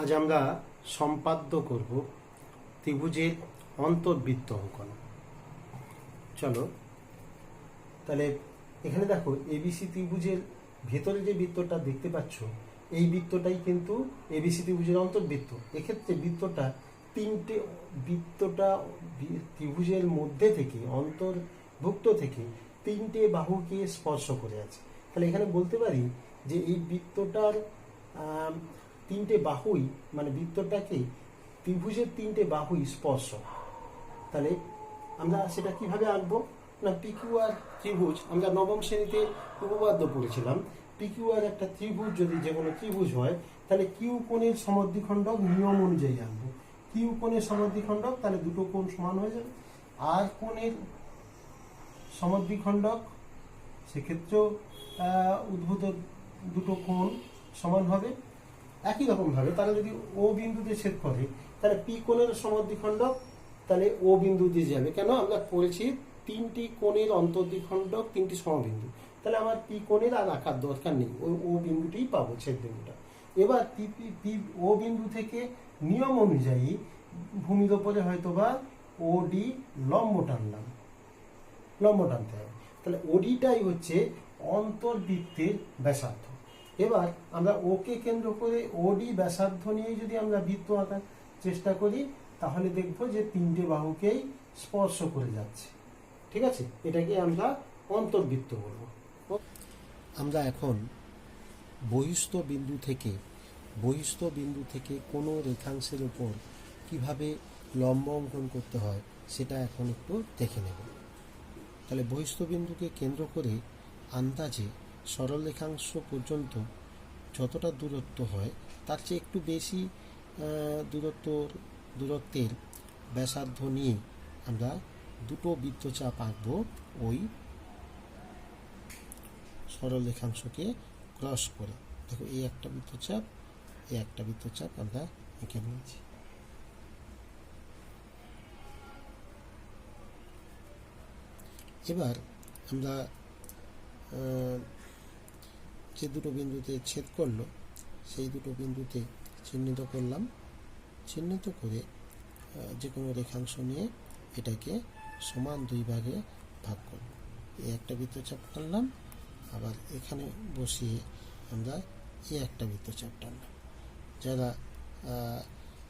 আজ আমরা সম্পাদ্য করব ত্রিভুজের অন্তর্বৃত্ত অঙ্কন। চলো, তাহলে এখানে দেখো এবিসি ত্রিভুজের ভেতরে যে বৃত্তটা দেখতে পাচ্ছ, এই বৃত্তটাই কিন্তু এবিসি ত্রিভুজের অন্তর্বৃত্ত। এক্ষেত্রে বৃত্তটা তিনটে বৃত্তটা ত্রিভুজের মধ্যে থেকে, অন্তর্ভুক্ত থেকে তিনটে বাহুকে স্পর্শ করে আছে। তাহলে এখানে বলতে পারি যে এই বৃত্তটার তিনটে বাহুই মানে বৃত্তটাকে ত্রিভুজের তিনটে বাহুই স্পর্শ। তাহলে আমরা সেটা কীভাবে আঁকবো? না, পিকিউআর ত্রিভুজ, আমরা নবম শ্রেণীতে উপপাদ্য পড়েছিলাম। পিকিউআর একটা ত্রিভুজ যদি যে কোনো ত্রিভুজ হয়, তাহলে কিউ কোণের সমদ্বিখণ্ডক নিয়ম অনুযায়ী আনব কিউ কোণের সমদ্বিখণ্ডক, তাহলে দুটো কোণ সমান হয়ে যাবে। আর কোণের সমদ্বিখণ্ডক, সেক্ষেত্রেও উদ্ভূত দুটো কোণ সমান হবে। একই রকম ভাবে তারা যদি ও বিন্দুতে ছেদ করে, তাহলে পি কোণের সমদ্বিখণ্ডক তাহলে ও বিন্দু দিয়ে যাবে। কেন? আমরা পড়েছি তিনটি কোণের অন্তর্দ্বিখণ্ডক তিনটি সমবিন্দু। তাহলে আমার পি কোণের আর আঁকার দরকার নেই। ওই ও বিন্দুটিই পাবো ছেদ বিন্দুটা। এবার পি পি ও বিন্দু থেকে নিয়ম অনুযায়ী ভূমির ওপরে হয়তো বা ও ডি লম্ব টানলাম। লম্ব টানতে হবে। তাহলে ওডিটাই হচ্ছে অন্তর্বৃত্তের ব্যাসার্ধ। এবার আমরা ওকে কেন্দ্র করে ওডি ব্যাসার্ধ নিয়ে যদি আমরা বৃত্ত আঁকার চেষ্টা করি, তাহলে দেখব যে তিনটে বাহুকেই স্পর্শ করে যাচ্ছে। ঠিক আছে? এটাকে আমরা অন্তর্বৃত্ত বলব। আমরা এখন বহিস্থ বিন্দু থেকে, বহিস্থ বিন্দু থেকে কোনো রেখাংশের উপর কীভাবে লম্ব অঙ্কন করতে হয়, সেটা এখন একটু দেখে নেব। তাহলে বহিস্থ বিন্দুকে কেন্দ্র করে আন্দাজে সরল রেখাংশ পর্যন্ত যতটা দূরত্ব হয়, তার চেয়ে একটু বেশি দূরত্ব দূরত্বের ব্যাসার্ধ নিয়ে আমরা দুটো বৃত্তচাপ আঁকবো ওই সরল রেখাংশকে ক্রস করে। দেখো, এই একটা বৃত্তচাপ, এই একটা বৃত্তচাপ আমরা এঁকে নিয়েছি। এবার আমরা যে দুটো বিন্দুতে ছেদ করল, সেই দুটো বিন্দুতে চিহ্নিত করলাম। চিহ্নিত করে যে কোনো রেখাংশ নিয়ে এটাকে সমান দুই ভাগে ভাগ করব। এই একটা বৃত্তচাপ টানলাম আবার এখানে বসিয়ে আমরা এই একটা বৃত্তচাপ টানলাম। যারা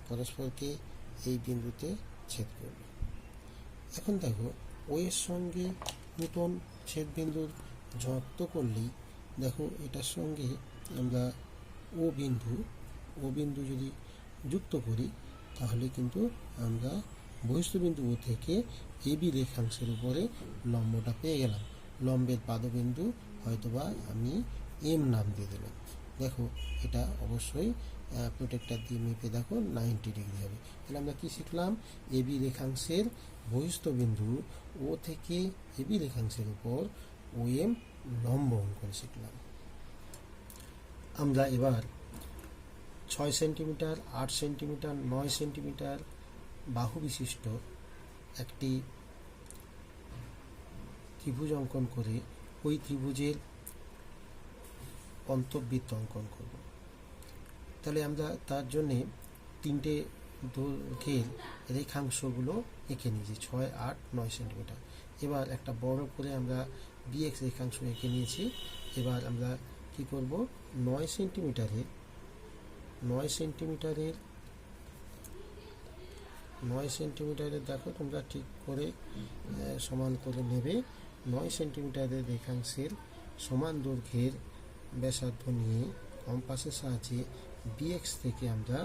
পরস্পরকে এই বিন্দুতে ছেদ করবে এখন দেখো, ওয়ের সঙ্গে নূতন ছেদবিন্দুর যুক্ত করলেই দেখো, এটার সঙ্গে আমরা ও বিন্দু ও বিন্দু যদি যুক্ত করি, তাহলে কিন্তু আমরা বহিস্থ বিন্দু ও থেকে এবি রেখাংশের উপরে লম্বটা পেয়ে গেলাম। লম্বের পাদবিন্দু হয়তোবা আমি এম নাম দিয়ে দিলাম। দেখো, এটা অবশ্যই প্রোটেক্টার দিয়ে মেপে দেখো নাইনটি ডিগ্রি হবে। তাহলে আমরা কি শিখলাম? এবি রেখাংশের বহিস্থ বিন্দু ও থেকে এবি রেখাংশের উপর ও এম লম্ব অঙ্কন শিখলাম। আমরা এবার ছয় সেন্টিমিটার, আট সেন্টিমিটার, নয় সেন্টিমিটার বাহু বিশিষ্ট একটি ত্রিভুজ অঙ্কন করে ওই ত্রিভুজের অন্তর্বৃত্ত অঙ্কন করব। তাহলে আমরা তার জন্যে তিনটে দৈর্ঘ্যের রেখাংশগুলো এঁকে নিয়েছি, ছয়, আট, নয় সেন্টিমিটার। এবার একটা বড় করে আমরা বিএক্স রেখাংশ এঁকে নিয়েছি। এবার আমরা কি করব? নয় সেন্টিমিটারের নয় সেন্টিমিটারের নয় সেন্টিমিটারের দেখো তোমরা ঠিক করে সমান করে নেবে। নয় সেন্টিমিটারের রেখাংশের সমান দৈর্ঘ্যের ব্যাসার্ধ নিয়ে কম্পাসের সাহায্যে বিএক্স থেকে আমরা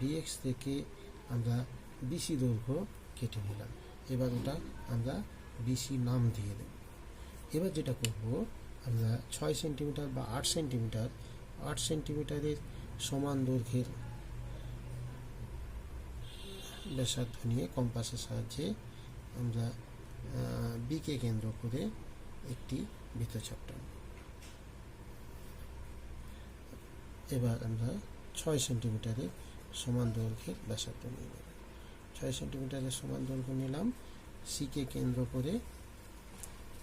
বিএক্স থেকে আমরা বিসি দৈর্ঘ্য কেটে নিলাম। এবার ওটা আমরা বিসি নাম দিয়ে দেব। এবার যেটা করব, আমরা ছয় সেন্টিমিটার বা আট সেন্টিমিটার আট সেন্টিমিটারের সমান দৈর্ঘ্যের ব্যাসার্ধ নিয়ে কম্পাসের সাহায্যে আমরা বিকে কেন্দ্র করে একটি বৃত্তচাপ এবার আমরা ছয় সেন্টিমিটারের সমান দৈর্ঘ্যের ব্যাসার্ধ নিয়ে নেব। ছয় সেন্টিমিটারের সমান দৈর্ঘ্য নিলাম সিকে কেন্দ্র করে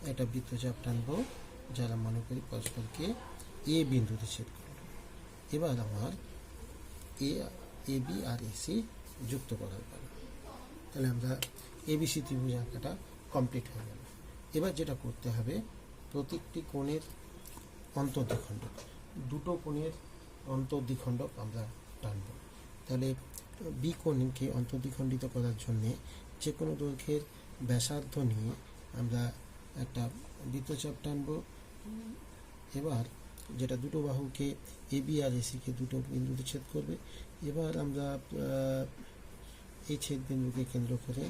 একটা বৃত্তচাপ টানবো, যারা মনে করি পরস্পরকে এ বিন্দুতে ছেদ করবে। এবার আমার এ এ, বি আর এসি যুক্ত করার পালা। তাহলে আমরা এবিসি ত্রিভুজ আঁকাটা কমপ্লিট হয়ে গেল। এবার যেটা করতে হবে, প্রত্যেকটি কোণের অন্তর্দ্বিখণ্ডক, দুটো কোণের অন্তর্দ্বিখণ্ডক আমরা টানব। তাহলে বি কোণকে অন্তর্দ্বিখণ্ডিত করার জন্যে যে কোনো দৈর্ঘ্যের ব্যাসার্ধ নিয়ে আমরা একটা বৃত্তচাপ টানব। এবার যেটা দুটো বাহুকে এ বি আর এসিকে দুটো বিন্দুতে ছেদ করবে। এবার আমরা এই ছেদ বিন্দুকে কেন্দ্র করে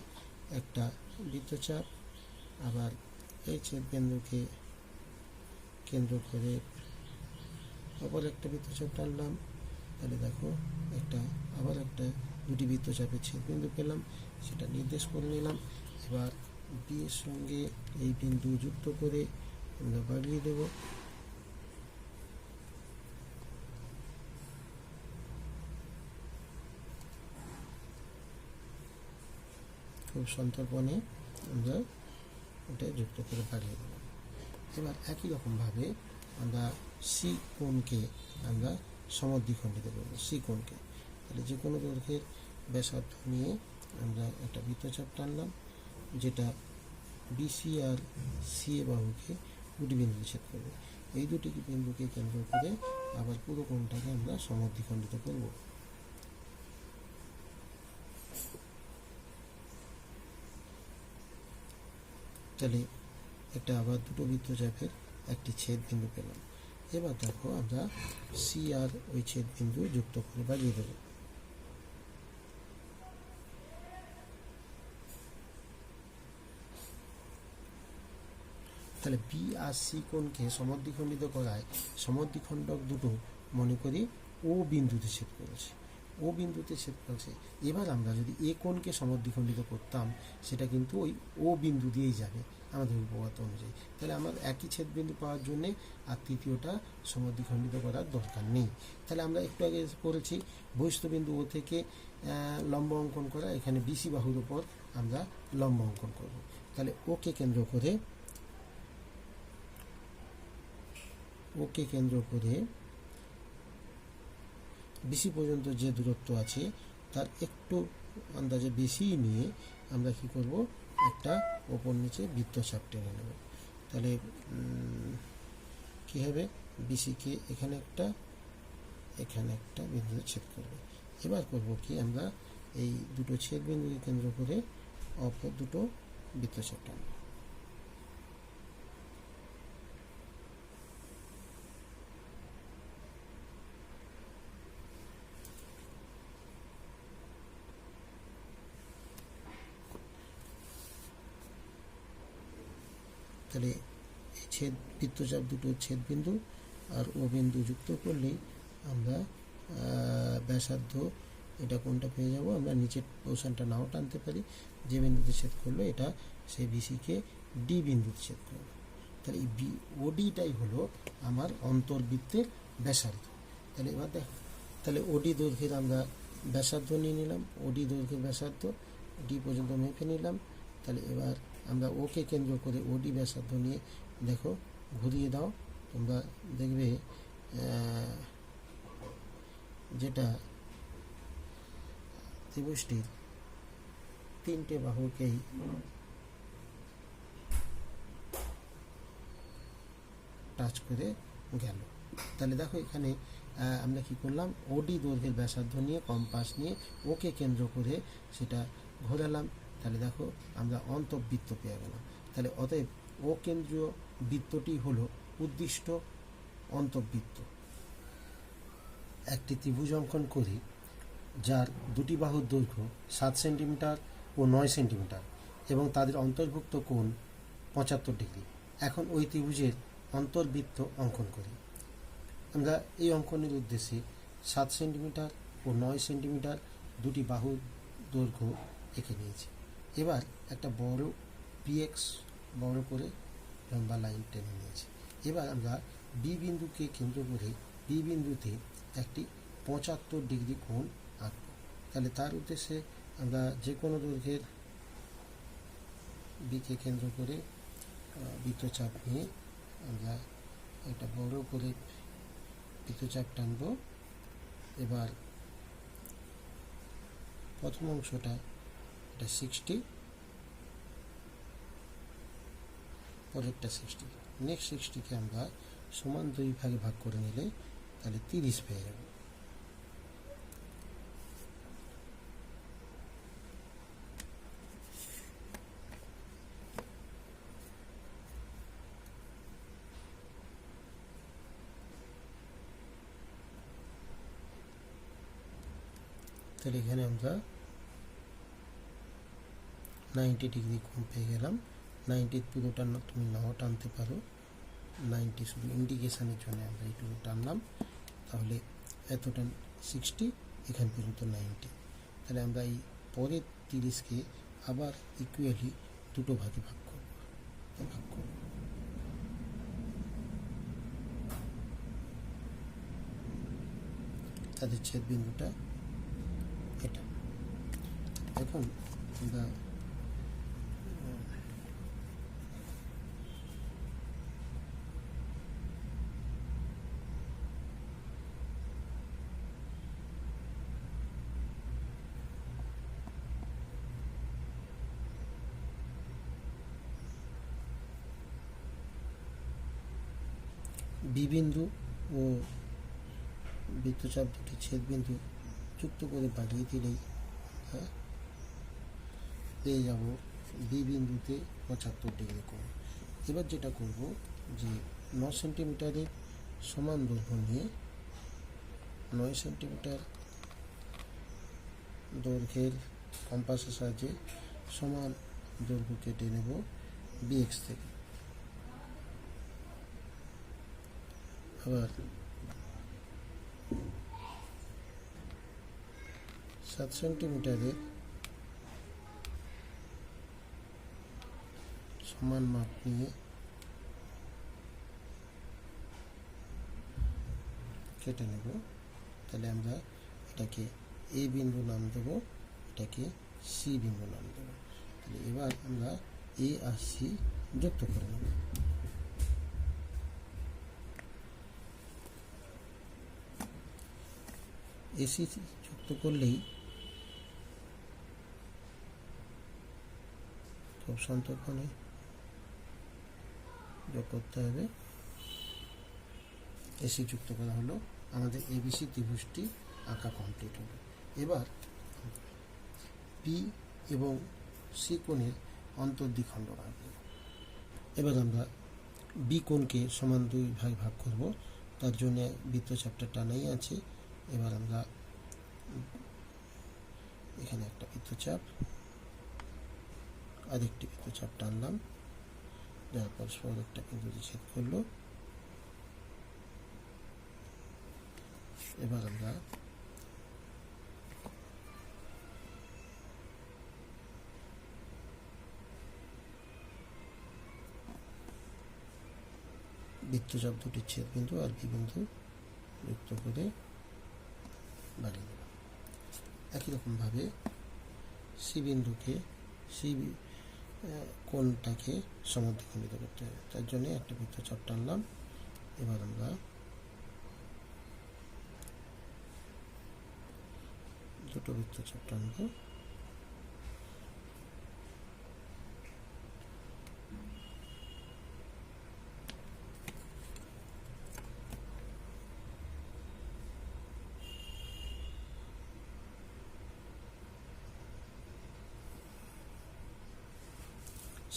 একটা বৃত্তচাপ আবার এই ছেদ বিন্দুকে কেন্দ্র করে আবার একটা বৃত্তচাপ টানলাম। তাহলে দেখো একটা, আবার একটা দুটি বৃত্তচাপের ছেদ বিন্দু পেলাম, সেটা নির্দেশ করে নিলাম। এবার বি এর সঙ্গে এই বিন্দু যুক্ত করে আমরা বাড়িয়ে দেব। খুব সন্তর্পণে আমরা এটা যুক্ত করে বাড়িয়ে দিলাম এবার একই রকমভাবে আমরা সি কোণকে আমরা সমদ্বিখণ্ডিত করব সি কোণকে। তাহলে যে কোনো দৈর্ঘ্যের ব্যাসার্ধ নিয়ে আমরা একটা বৃত্তচাপ টানলাম। যেটা বিসি আর সি এ বাহুকে দুটি বিন্দু ছেদ করবে। এই দুটি বিন্দুকে কেন্দ্র করে আবার পুরো কোণটাকে আমরা সমদ্বিখণ্ডিত করব। তাহলে একটা আবার দুটো বৃত্তচাপের একটি ছেদ বিন্দু পেলাম। এবার দেখো আমরা সি আর ওই ছেদ বিন্দু যুক্ত করে বাজিয়ে দেবো। তাহলে বি আর সি কোণকে সমদ্বিখণ্ডিত করায় সমদ্বিখণ্ডক দুটো মনে করি ও বিন্দুতে ছেদ করেছে। ও বিন্দুতে ছেদ করেছে। এবার আমরা যদি এ কোণকে সমদ্বিখণ্ডিত করতাম, সেটা কিন্তু ওই ও বিন্দু দিয়েই যাবে আমাদের উপপাদ্য অনুযায়ী। তাহলে আমার একই ছেদ বিন্দু পাওয়ার জন্যে আর তৃতীয়টা সমদ্বিখণ্ডিত করার দরকার নেই। তাহলে আমরা একটু আগে করেছি বহিষ্ঠ বিন্দু ও থেকে লম্ব অঙ্কন করা। এখানে বিসি বাহুর উপর আমরা লম্ব অঙ্কন করব। তাহলে ওকে কেন্দ্র করে ওকে কেন্দ্র করে বিসি পর্যন্ত যে দূরত্ব আছে, তার একটু আন্দাজে বেশি নিয়ে আমরা কি করব? একটা ওপর নিচে বৃত্তচাপ টেনে নেব। তাহলে কী হবে? বিসিকে এখানে একটা এখানে একটা বিন্দু ছেদ করবে। এবার করব কি? আমরা এই দুটো ছেদ বিন্দুকে কেন্দ্র করে অপর দুটো বৃত্ত বৃত্তচাপ টানব তাহলে এই ছেদ, বৃত্তচাপ দুটো ছেদ বিন্দু আর ও বিন্দু যুক্ত করলেই আমরা ব্যাসার্ধ, এটা কোনটা পেয়ে যাব? আমরা নিচের পোর্শনটা নাও টানতে পারি। যে বিন্দুতে ছেদ করল, এটা সেই বিসিকে ডি বিন্দুতে ছেদ করবে তাহলে এই বি ওডিটাই হলো আমার অন্তর্বৃত্তের ব্যাসার্ধ। তাহলে এবার দেখ, তাহলে ওডি দৈর্ঘ্যের আমরা ব্যাসার্ধ নিয়ে নিলাম। ওডি দৈর্ঘ্যের ব্যাসার্ধ ডি পর্যন্ত মেপে নিলাম। তাহলে এবার আমরা ওকে কেন্দ্র করে ওডি ব্যাসার্ধ নিয়ে দেখো, ঘুরিয়ে দাও, তোমরা দেখবে যেটা ত্রিভুজটির তিনটে বাহুকেই টাচ করে গেল। তাহলে দেখো এখানে আমরা কি করলাম? ওডি দৈর্ঘ্যের ব্যাসার্ধ নিয়ে কম্পাস নিয়ে ওকে কেন্দ্র করে সেটা ঘোরালাম। তাহলে দেখো, আমরা অন্তবৃত্ত পেয়ে গেলাম। তাহলে অতএব ও কেন্দ্রীয় বৃত্তটি হল উদ্দিষ্ট অন্তবৃত্ত একটি ত্রিভুজ অঙ্কন করি, যার দুটি বাহুর দৈর্ঘ্য সাত সেন্টিমিটার ও নয় সেন্টিমিটার এবং তাদের অন্তর্ভুক্ত কোণ পঁচাত্তর ডিগ্রি। এখন ওই ত্রিভুজের অন্তর্বৃত্ত অঙ্কন করি। আমরা এই অঙ্কনের উদ্দেশ্যে সাত সেন্টিমিটার ও নয় সেন্টিমিটার দুটি বাহুর দৈর্ঘ্য এঁকে নিয়েছি। এবার একটা বড় পিএক্স বড় করে লম্বা লাইন টেনে নিয়েছি। এবার আমরা বি বিন্দুকে কেন্দ্র করে বি বিন্দুতে একটি পঁচাত্তর ডিগ্রি কোণ আঁকব। তাহলে তার উদ্দেশ্যে আমরা যে কোনো দৈর্ঘ্যের বিকে কেন্দ্র করে বৃত্তচাপ নিয়ে আমরা একটা বড় করে বৃত্তচাপ টানব। এবার প্রথম অংশটা, এটা সিক্সটি পরেরটা সিক্সটি নেক্সট সিক্সটিকে আমরা সমান দুই ভাগে ভাগ করে নিলে তাহলে তিরিশ পেয়ে যাবে। তাহলে এখানে আমরা নাইনটি ডিগ্রি কোণ পেয়ে গেলাম। নাইনটির পুরোটা তুমি নাও টানতে পারো। নাইনটি শুধু ইন্ডিকেশানের জন্য আমরা এইটুকু টানলাম তাহলে এতটা সিক্সটি এখান পর্যন্ত নাইনটি তাহলে আমরা এই পরের তিরিশকে আবার ইকুয়ালি দুটো ভাগে ভাগ করব। ভাগ তাদের ছেদ বিন্দুটা এটা। এখন আমরা বি বিন্দু ও বৃত্তচাপ দুটি ছেদ বিন্দু যুক্ত করে বাড়িয়ে দিলেই হ্যাঁ পেয়ে যাব বি বিন্দুতে পঁচাত্তর ডিগ্রি কোণ। এবার যেটা করব যে ন সেন্টিমিটারের সমান দৈর্ঘ্য নিয়ে নয় সেন্টিমিটার দৈর্ঘ্যের কম্পাসের সাহায্যে সমান দৈর্ঘ্য কেটে নেব বিএক্স থেকে। সাত সেন্টিমিটারের সমান মাপ নিয়ে কেটে নেব। তাহলে আমরা এটাকে এ বিন্দু নাম দেব, এটাকে সি বিন্দু নাম দেব। তাহলে এবার আমরা এ আর সি যুক্ত করে নেব। এসি যুক্ত করলেই খুব সন্তর্পণে যোগ করতে হবে। এসি যুক্ত করা হলো। আমাদের এবিসি ত্রিভুজটি আঁকা কমপ্লিট হলো। এবার পি এবং সি কোণের অন্তর্দ্বিখণ্ড আঁকব। এবার আমরা বি কোণকে সমান দুই ভাগ ভাগ করব। তার জন্য বৃত্তচাপটা টানাই আছে। এবার আমরা এখানে একটা বৃত্তচাপ আরেকটি বৃত্তচাপ টানলাম। যার পরস্পর একটা বিন্দুতে ছেদ করল। এবার আমরা বৃত্তচাপ দুটি ছেদ বিন্দু আর বি বিন্দু যুক্ত করে বাড়িয়ে দেব একই রকমভাবে সি বিন্দুকে, সি কোনটাকে সমদ্বিখণ্ডিত করতে হবে। তার জন্য একটা বৃত্তচাপ টানলাম। এবার আমরা দুটো বৃত্তচাপ টানবো।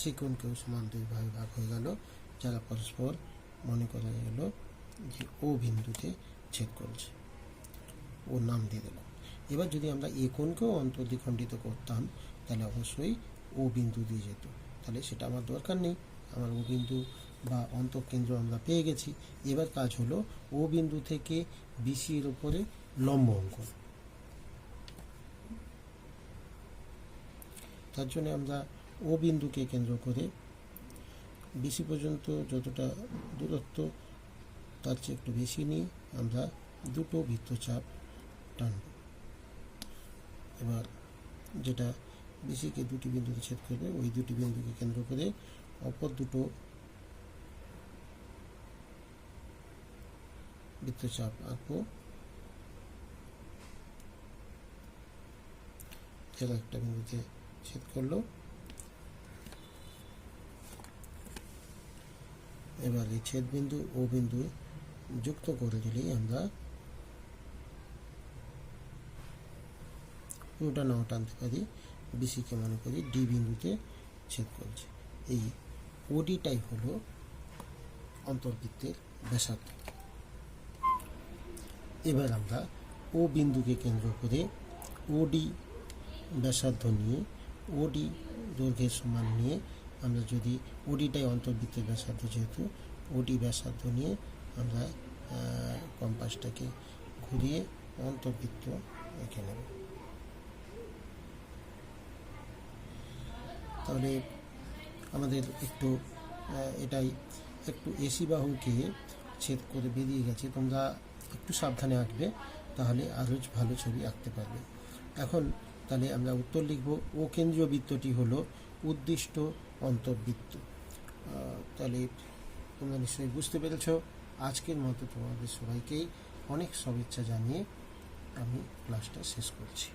সিকোণকেও সমান দুই ভাগে ভাগ হয়ে গেল, যারা পরস্পর মনে করা গেল যে ও বিন্দুতে ছেদ করছে। ও নাম দিয়ে দিলাম এবার যদি আমরা এ অন্তর্দ্বিখণ্ডিত করতাম, তাহলে অবশ্যই ও বিন্দু দিয়ে যেত। তাহলে সেটা আমার দরকার নেই। আমার ও বিন্দু বা অন্তঃকেন্দ্র আমরা পেয়ে গেছি। এবার কাজ হলো ও বিন্দু থেকে বিসি এর উপরে লম্ব অঙ্কন তার জন্য আমরা ও বিন্দুকে কেন্দ্র করে বিসি পর্যন্ত যতটা দূরত্ব, তার চেয়ে একটু বেশি নিয়ে আমরা দুটো বৃত্তচাপ টানব। এবার যেটা বিসিকে দুটি বিন্দুতে ছেদ করবে, ওই দুটি বিন্দুকে কেন্দ্র করে অপর দুটো বৃত্তচাপ আঁকবো। একটা বিন্দুতে ছেদ করল। এবার এই ছেদ বিন্দু ও বিন্দু যুক্ত করে দিলেই আমরা পুরোটা নাও টানতে পারি, বিসিকে মনে করি ডি বিন্দুতে ছেদ করছে। এই ওডিটাই হলো অন্তর্বৃত্তের ব্যাসার্ধ। এবার আমরা ও বিন্দুকে কেন্দ্র করে ওডি ব্যাসার্ধ নিয়ে ওডি দৈর্ঘ্যের সমান নিয়ে আমরা যদি ওডিটাই অন্তর্বৃত্তের ব্যাসার্ধ যেহেতু ওডি ব্যাসার্ধ নিয়ে আমরা কম্পাসটাকে ঘুরিয়ে অন্তর্বৃত্ত এঁকে নেব। তাহলে আমাদের একটু এটাই একটু এসি বাহুকে ছেদ করে বেরিয়ে গেছে। তোমরা একটু সাবধানে আঁকবে, তাহলে আরও ভালো ছবি আঁকতে পারবে। এখন তাহলে আমরা উত্তর লিখব, ও কেন্দ্রীয় বৃত্তটি হলো উদ্দিষ্ট অন্তর্বৃত্ত তাহলে তোমরা নিশ্চয়ই বুঝতে পেরেছ, আজকের মতো তোমাদের সবাইকেই অনেক শুভেচ্ছা জানিয়ে আমি ক্লাসটা শেষ করছি।